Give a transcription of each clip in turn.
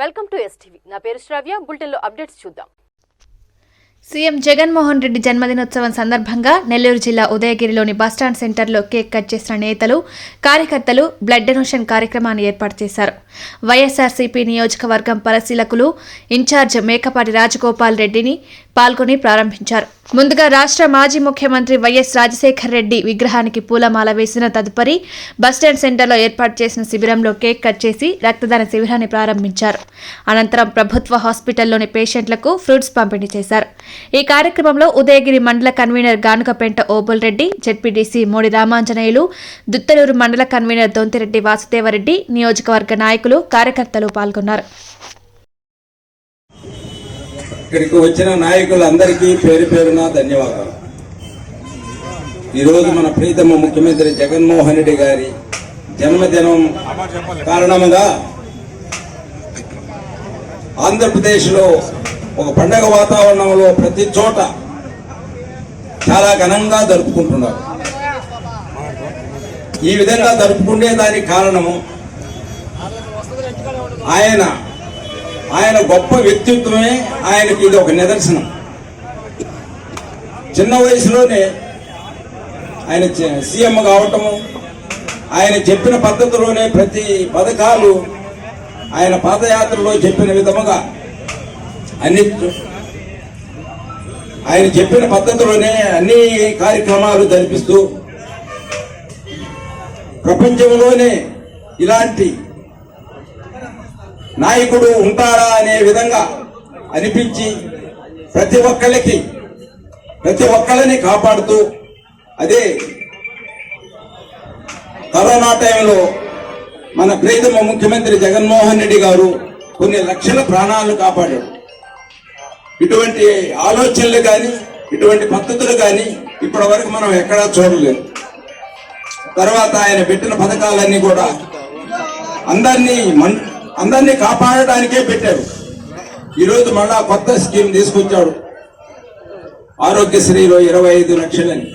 Welcome to STV నా పేరు శ్రావ్య బులెటిన్లో అప్డేట్స్ చూద్దాం. సీఎం జగన్మోహన్ రెడ్డి జన్మదినోత్సవం సందర్భంగా నెల్లూరు జిల్లా ఉదయగిరిలోని బస్టాండ్ సెంటర్లో కేక్ కట్ చేసిన నేతలు కార్యకర్తలు బ్లడ్ డొనేషన్ కార్యక్రమాన్ని ఏర్పాటు చేశారు. వైఎస్ఆర్సీపీ నియోజకవర్గం పరిశీలకులు ఇన్ఛార్జ్ మేకపాటి రాజగోపాల్ రెడ్డిని పాల్గొని ప్రారంభించారు. ముందుగా రాష్ట్ర మాజీ ముఖ్యమంత్రి వైఎస్ రాజశేఖర్ రెడ్డి విగ్రహానికి పూలమాల వేసిన తదుపరి బస్టాండ్ సెంటర్లో ఏర్పాటు చేసిన శిబిరంలో కేక్ కట్ చేసి రక్తదాన శిబిరాన్ని ప్రారంభించారు. అనంతరం ప్రభుత్వ హాస్పిటల్లోని పేషెంట్లకు ఫ్రూట్స్ పంపిణీ చేశారు. ఈ కార్యక్రమంలో ఉదయగిరి మండల కన్వీనర్ గానుకపెంట ఓబుల్ రెడ్డి జెడ్పీటీసీ మోడి రామాంజనేయులు దుత్తలూరు మండల కన్వీనర్ దొంతిరెడ్డి వాసుదేవరెడ్డి నియోజకవర్గ నాయకులు కార్యకర్తలు పాల్గొన్నారు. ఇక్కడికి వచ్చిన నాయకులందరికీ పేరు పేరున ధన్యవాదాలు. ఈరోజు మన ప్రీతమ ముఖ్యమంత్రి జగన్మోహన్ రెడ్డి గారి జన్మదినం కారణంగా ఆంధ్రప్రదేశ్లో ఒక పండగ వాతావరణంలో ప్రతి చోట చాలా ఘనంగా జరుపుకుంటున్నారు. ఈ విధంగా జరుపుకునే దానికి కారణము ఆయన ఆయన గొప్ప వ్యక్తిత్వమే ఆయనకి ఇది ఒక నిదర్శనం. చిన్న వయసులోనే ఆయన సీఎం కావటము ఆయన చెప్పిన పద్ధతిలోనే ప్రతి పథకాలు ఆయన పాదయాత్రలో చెప్పిన విధముగా అన్ని ఆయన చెప్పిన పద్ధతిలోనే అన్ని కార్యక్రమాలు జరిపిస్తూ ప్రపంచంలోనే ఇలాంటి నాయకుడు ఉంటారా అనే విధంగా అనిపించి ప్రతి ఒక్కళ్ళకి ప్రతి ఒక్కళ్ళని కాపాడుతూ అదే కరోనా టైంలో మన ప్రీతమ ముఖ్యమంత్రి జగన్మోహన్ రెడ్డి గారు కొన్ని లక్షల ప్రాణాలను కాపాడాడు ఇటువంటి ఆలోచనలు కానీ ఇటువంటి పద్ధతులు కానీ ఇప్పటి వరకు మనం ఎక్కడా చూడలేదు. తర్వాత ఆయన పెట్టిన పథకాలన్నీ కూడా అందరినీ మన్ అందరినీ కాపాడడానికే పెట్టారు. ఈరోజు మళ్ళా కొత్త స్కీమ్ తీసుకొచ్చాడు. ఆరోగ్యశ్రీలో ఇరవై ఐదు లక్షలని.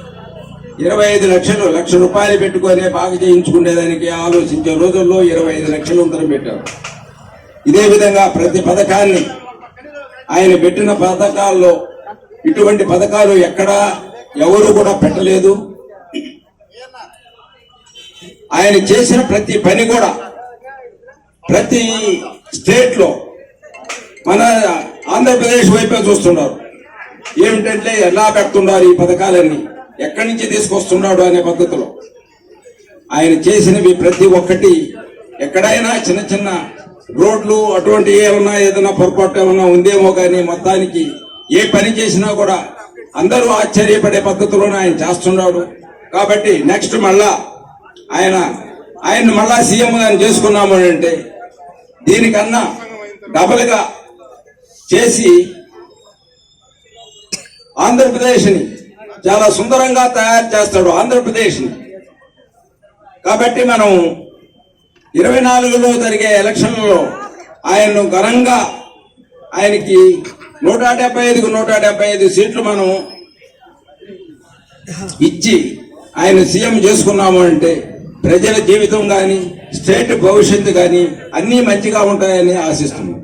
ఇరవై ఐదు లక్షలు లక్ష రూపాయలు పెట్టుకొని బాగా చేయించుకునేదానికి ఆలోచించే రోజుల్లో ఇరవై ఐదు లక్షలు ఉందని పెట్టారు ఇదే విధంగా ప్రతి పథకాన్ని ఆయన పెట్టిన పథకాల్లో ఇటువంటి పథకాలు ఎక్కడా ఎవరు కూడా పెట్టలేదు. ఆయన చేసిన ప్రతి పని కూడా ప్రతి స్టేట్లో మన ఆంధ్రప్రదేశ్ వైపే చూస్తున్నారు. ఏమిటంటే ఎలా పెడుతున్నారు ఈ పథకాలన్నీ? ఎక్కడి నుంచి తీసుకొస్తున్నాడు అనే పద్ధతిలో. ఆయన చేసినవి ప్రతి ఒక్కటి ఎక్కడైనా చిన్న చిన్న రోడ్లు అటువంటి ఏమన్నా ఏదైనా పొరపాటు ఏమన్నా ఉందేమో కానీ మొత్తానికి ఏ పని చేసినా కూడా అందరూ ఆశ్చర్యపడే పద్ధతిలోనే ఆయన చేస్తున్నాడు. కాబట్టి నెక్స్ట్ మళ్ళా ఆయన ఆయన్ని మళ్ళా సీఎం గారిని చేసుకున్నాము అని అంటే దీనికన్నా డబల్గా చేసి ఆంధ్రప్రదేశ్ని చాలా సుందరంగా తయారు చేస్తాడు ఆంధ్రప్రదేశ్ని. కాబట్టి మనం ఇరవై నాలుగులో జరిగే ఎలక్షన్లలో ఆయన్ను ఘనంగా ఆయనకి నూట డెబ్బై ఐదుకు నూట డెబ్బై ఐదు సీట్లు మనం ఇచ్చి ఆయన సీఎం చేసుకున్నాము అంటే ప్రజల జీవితం కానీ స్టేట్ భవిష్యత్తు కానీ అన్నీ మంచిగా ఉంటాయని ఆశిస్తున్నాం.